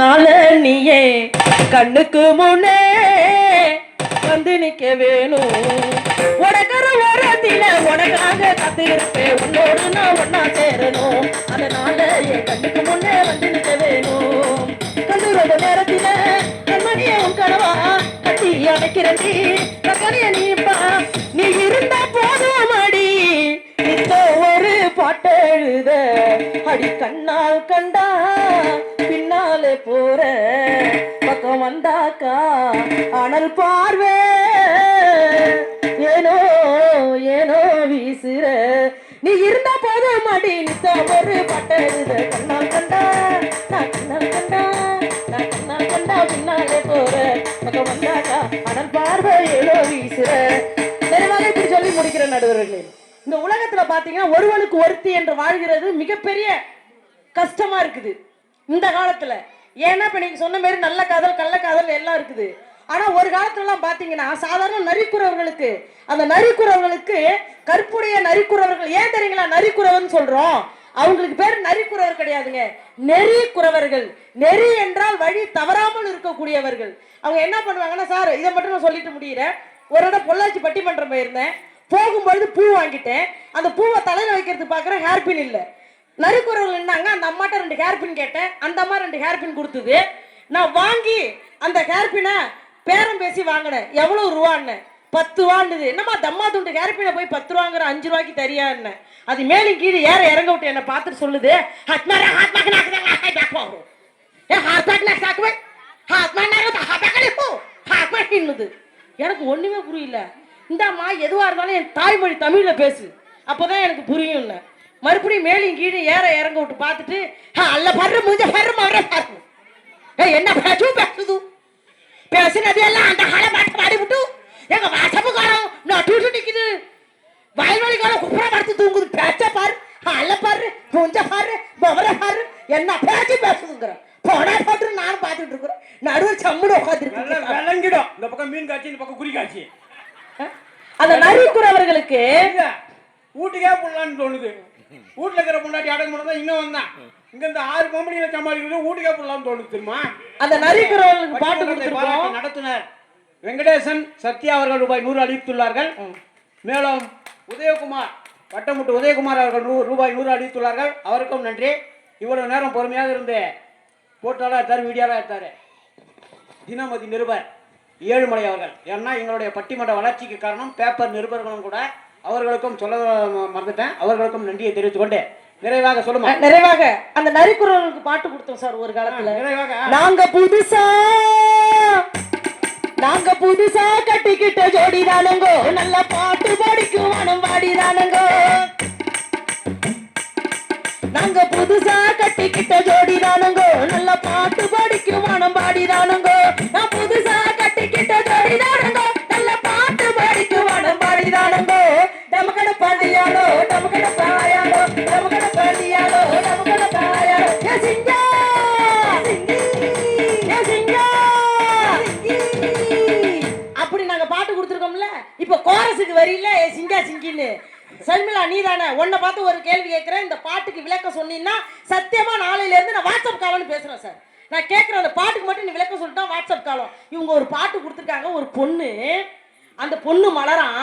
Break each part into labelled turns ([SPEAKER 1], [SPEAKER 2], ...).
[SPEAKER 1] நாள நீயே கண்ணுக்கு முன்னே வந்து நிக்க வேணும். உனக்கற ஓரத்தில உனக்காக காத்து இருப்பேன் உன்னோடு நான் ஒன்னா சேரணும். அதனால என் கண்ணுக்கு முன்னே வந்து நிக்க வேணும். கண்ணுறத நேரத்தில கண்மணிய உன் கனவா கட்டி அணைக்கிறடி கக்கனைய நீப்பா நீ இருந்தா போதும் அடி. இந்த ஒரு பாட்டு எழுத அடி கண்ணால் கண்டா பின்னாலே போற பக்கம் வந்தாக்கா அனல் பார்வை. ஏனோ ஏனோ வீசுற. நீ இருந்தா போதும் மடி நித்த ஒரு பாட்டு கண்ணால் கண்டா நான் கண்ணால் கண்டா நான் கண்ணால் கண்டா பின்னாலே போற பக்கம் வந்தாக்கா அனல் பார்வை ஏனோ வீசுற. நிறைவாக இப்படி சொல்லி முடிக்கிற நடுவர்களே இந்த உலகத்துல பாத்தீங்கன்னா ஒருவனுக்கு ஒருத்தி என்று வாழ்கிறது மிகப்பெரிய கஷ்டமா இருக்குது. இந்த காலத்துல. ஏன்னா இப்ப நீங்க சொன்ன மாதிரி நல்ல காதல் கள்ள காதல் எல்லாம் இருக்குது. ஆனா ஒரு காலத்துல எல்லாம் பாத்தீங்கன்னா சாதாரண நரிக்குறவர்களுக்கு அந்த நரிக்குறவர்களுக்கு கற்புடைய நரிக்குறவர்கள் ஏன் தெரியுங்களா நரிக்குறவன் சொல்றோம். அவங்களுக்கு பேர் நரிக்குறவர் கிடையாதுங்க. நெறி குறவர்கள் நெறி என்றால் வழி தவறாமல் இருக்கக்கூடியவர்கள். அவங்க என்ன பண்ணுவாங்கன்னா சார் இதை மட்டும் நான் சொல்லிட்டு முடியிறேன். ஒரு இடம் பொள்ளாச்சி பட்டிமன்றம் போயிருந்தேன். போகும்பொழுது பூ வாங்கிட்டேன். அந்த பூவை தலையில வைக்கிறது பார்க்குறேன் ஹேர்பின் இல்லை. நறுக்குறவங்க நின்னாங்க அந்த அம்மாட்ட ரெண்டு ஹேர்பின் கேட்டேன் அந்த அம்மா ரெண்டு ஹேர்பின் கொடுத்தது நான் வாங்கி அந்த ஹேர்பினை பேரம் பேசி வாங்கினேன் எவ்வளோ ரூபான்னு பத்து ரூபான்னுது என்னம்மா தம்மா துண்டு ஹேர்பினை போய் பத்து ரூபாங்கிற அஞ்சு ரூபாய்க்கு தரியா அது மேலும் கீழே ஏற இறங்க விட்டு என்னை பார்த்துட்டு சொல்லுது ஹத்மாரா ஹாத்மாக்கு நாக்குதாங்க பேக் போகும் ஏ ஹாத் நாக்கு சாக்குவே ஹாத் நாக்கு இன்னுது எனக்கு ஒண்ணுமே புரியல இந்தாம்மா எதுவா இருந்தாலும் என் தாய்மொழி தமிழ்ல பேசு அப்போதான் எனக்கு புரியும்ல மறுபடியும் மேலும் கீழே ஏற இறங்க விட்டு பார்த்துட்டு "ஹா, அல்ல பர்ற மூஞ்ச பர்ற மவர பாரு என்ன பேசும் பேசுது பேசுனது எல்லாம் அந்த கால பாட்டு பாடி விட்டு எங்க வாசப்புக்காரம் நட்டு நிக்குது. வயல்வெளிக்காரம் குப்புற படுத்து தூங்குது. பேச்ச பாரு. "ஹா, அல்ல பாரு மூஞ்ச பாரு மவர பாரு. என்ன பேச்சு பேசுதுங்கிற. போனா போட்டு நானும் பார்த்துட்டு இருக்கிறேன். நடுவில் சம்முன்னு
[SPEAKER 2] நல்லா
[SPEAKER 1] உட்காந்துருக்கு
[SPEAKER 2] விளங்கிடும். இந்த பக்கம் மீன் காட்சி இந்த பக்கம் குறி காட்சி.
[SPEAKER 1] அந்த நரிக்குறவர்களுக்கு
[SPEAKER 2] இல்ல, வீட்டுக்கே போடலான்னு தோணுது. வீட்டுல இருக்கிற முன்னாடி அடங்க முடியாது இன்னும் வந்தான் இங்க இந்த ஆறு கம்பெனியில சம்பாதிக்கிறது வீட்டுக்கே போடலாம்னு தோணுது தெரியுமா?
[SPEAKER 1] அந்த நரிக்குறவர்களுக்கு பாட்டு கொடுத்துருக்கோம்
[SPEAKER 2] நடத்துனர் வெங்கடேசன் சத்யா அவர்கள் ரூபாய் நூறு அளித்துள்ளார்கள் மேலும் உதயகுமார் வட்டமுட்டு உதயகுமார் அவர்கள் நூறு ரூபாய் நூறு அளித்துள்ளார்கள் அவருக்கும் நன்றி. இவ்வளவு நேரம் பொறுமையாக இருந்து போட்டாளா எடுத்தார் வீடியோலாம் எடுத்தாரு தினமதி நிருபர் ஏழுமலை அவர்கள். ஏன்னா எங்களுடைய பட்டிமன்ற வளர்ச்சிக்கு காரணம் பேப்பர் நிருபர்களும் கூட அவர்களுக்கும் சொல்ல மறந்துட்டேன். அவர்களுக்கும் நன்றியை தெரிவித்துக் கொண்டு நிறைவாக சொல்லுமா?
[SPEAKER 1] நிறைவாக. அந்த நரிக்குறவர்களுக்கு பாட்டு கொடுத்தோம் சார் ஒரு காலத்துல.
[SPEAKER 2] நிறைவாக.
[SPEAKER 1] நாங்க புதுசா நாங்க புதுசா கட்டிக்கிட்ட ஜோடி தானுங்கோ நல்ல பாட்டு படிக்கும் மனம் பாடி தானுங்கோ நாங்க புதுசா கட்டிக்கிட்ட ஜோடி தானுங்கோ நல்ல பாட்டு படிக்கும் மனம் பாடி தானுங்கோ சிங்கின்னு. சர்மிளா நீ தானே உன்னை பார்த்து ஒரு கேள்வி கேட்குறேன். இந்த பாட்டுக்கு விளக்கம் சொன்னீங்கன்னா சத்தியமாக நாளையிலேருந்து நான் வாட்ஸ்அப் காலம்னு பேசுகிறேன் சார். நான் கேட்குறேன் அந்த பாட்டுக்கு மட்டும் நீ விளக்கம் சொல்லிட்டா வாட்ஸ்அப் காலம். இவங்க ஒரு பாட்டு கொடுத்துருக்காங்க ஒரு பொண்ணு. அந்த பொண்ணு மலரான்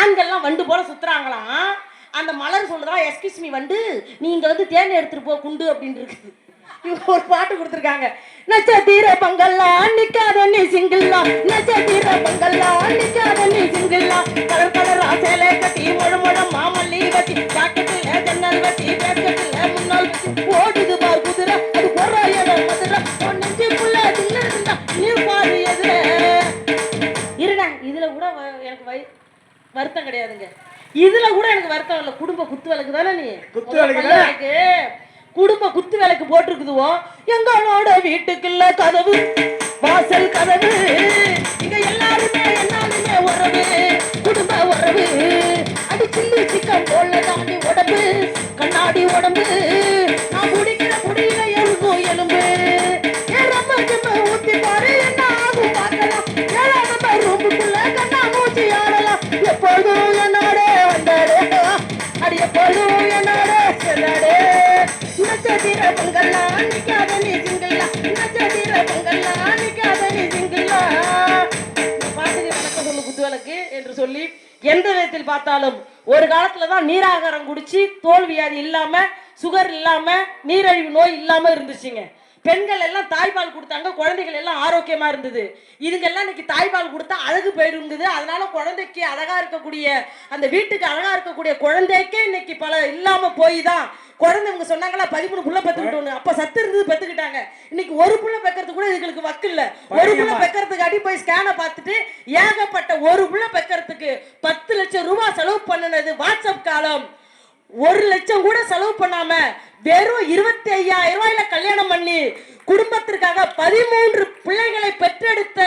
[SPEAKER 1] ஆண்கள்லாம் வண்டு போல சுற்றுறாங்களாம் அந்த மலர் சொல்றதா எஸ்கிஸ் மீ வண்டு இங்கே வந்து தேன் எடுத்துகிட்டு போ குண்டு அப்படின்னு இருக்குது இவங்க ஒரு பாட்டு கொடுத்துருக்காங்க. நட்சத்திர பங்கல்லா நிக்காத நீ சிங்கிள்ளா நட்சத்திர பங்கல்லா நிக்காத நீ சிங்கிள்ளா கலர் கலரா சேலை கட்டி முழு முழு மாமல்லி வட்டி ஜாக்கெட்டுல ஜன்னல் வட்டி பேக்கெட்டுல முன்னால் ஓடுது பார் குதிரை அது போற இடம் மதுரை. நெஞ்சுக்குள்ள தின்னு இருந்தா நீ பாரு எதுல இருடா இதுல கூட எனக்கு வை வருத்தம் கிடையாதுங்க. இதுல கூட எனக்கு வருத்தம் இல்லை. குடும்ப குத்து விளக்கு தானே நீ?
[SPEAKER 2] குத்து?
[SPEAKER 1] இருக்கு குடும்ப குத்து விளக்கு போட்டிருக்குதுவோ? எங்களோட வீட்டுக்குள்ள கதவு. வாசல் கதவு. இங்க எல்லாருமே எல்லாருமே உறவு. என்று சொல்லி எந்த விதத்தில் பார்த்தாலும் ஒரு காலத்துல தான் நீராகாரம் குடிச்சு தோல்வியாதி இல்லாம சுகர் இல்லாம நீரழிவு நோய் இல்லாம இருந்துச்சுங்க. பெண்கள் எல்லாம் தாய்ப்பால் கொடுத்தாங்க குழந்தைகள் எல்லாம் ஆரோக்கியமா இருந்தது. இதுங்கெல்லாம் இன்னைக்கு தாய்ப்பால் கொடுத்தா அழகு போயிருந்தது அதனால குழந்தைக்கு அழகா இருக்கக்கூடிய அந்த வீட்டுக்கு அழகா இருக்கக்கூடிய குழந்தைக்கே இன்னைக்கு பல இல்லாம போய் தான் குழந்தைங்க சொன்னாங்களா பதிமூணு புள்ள பெத்துக்கிட்டோன்னு. அப்ப சத்து இருந்தது பெத்துக்கிட்டாங்க. இன்னைக்கு ஒரு புள்ள பெக்கறது கூட இதுங்களுக்கு வக்கு இல்ல. ஒரு புள்ள பெக்கறதுக்கு அடி போய் ஸ்கேனை பார்த்துட்டு ஏகப்பட்ட ஒரு புள்ள பெக்கறதுக்கு பத்து லட்சம் ரூபாய் செலவு பண்ணுனது வாட்ஸ்அப் காலம். ஒரு லட்சம் கூட செலவு பண்ணாம வெறும் இருபத்தி ஐயாயிரம் ரூபாயில கல்யாணம் பண்ணி குடும்பத்திற்காக பதிமூன்று பிள்ளைகளை பெற்றெடுத்த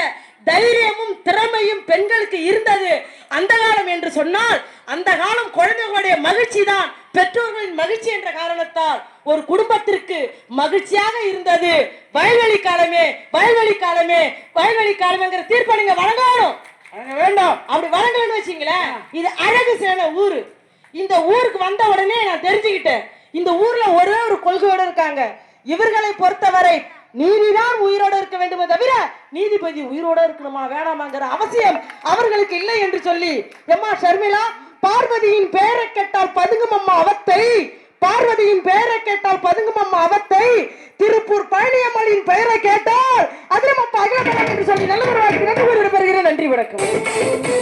[SPEAKER 1] தைரியமும் திறமையும் பெண்களுக்கு இருந்தது. அந்த காலம் என்று சொன்னால் அந்த காலம் குழந்தைகளுடைய மகிழ்ச்சி தான் பெற்றோர்களின் மகிழ்ச்சி என்ற காரணத்தால் ஒரு குடும்பத்திற்கு மகிழ்ச்சியாக இருந்தது. வயல்வெளி காலமே வயல்வெளி காலமே வயல்வெளி காலமேங்கிற தீர்ப்பை நீங்க வழங்கணும்.
[SPEAKER 2] வழங்க வேண்டும்.
[SPEAKER 1] அப்படி வழங்கலன்னு வச்சீங்களேன். இது அழகு சேன ஊரு. இந்த ஊருக்கு வந்த உடனே நான் தெரிஞ்சுக்கிட்டேன். இந்த ஊர்ல ஒரே ஒரு கொள்கையோட இருக்காங்க. இவர்களை பொறுத்தவரை நீதிதான் உயிரோட இருக்க வேண்டுமே தவிர நீதிபதி உயிரோட இருக்கணுமா வேணாமாங்கிற அவசியம் அவர்களுக்கு இல்லை என்று சொல்லி எம்மா ஷர்மிளா பார்வதியின் பெயரை கேட்டால் பதுங்கும் அம்மா அவத்தை பார்வதியின் பெயரை கேட்டால் பதுங்கும் அம்மா அவத்தை திருப்பூர் பழனியம்மளின் பெயரை கேட்டால் அதிரமப்பா அகிலப்பா என்று சொல்லி நல்ல ஒரு வாழ்க்கை நன்றி நன்றி வணக்கம்.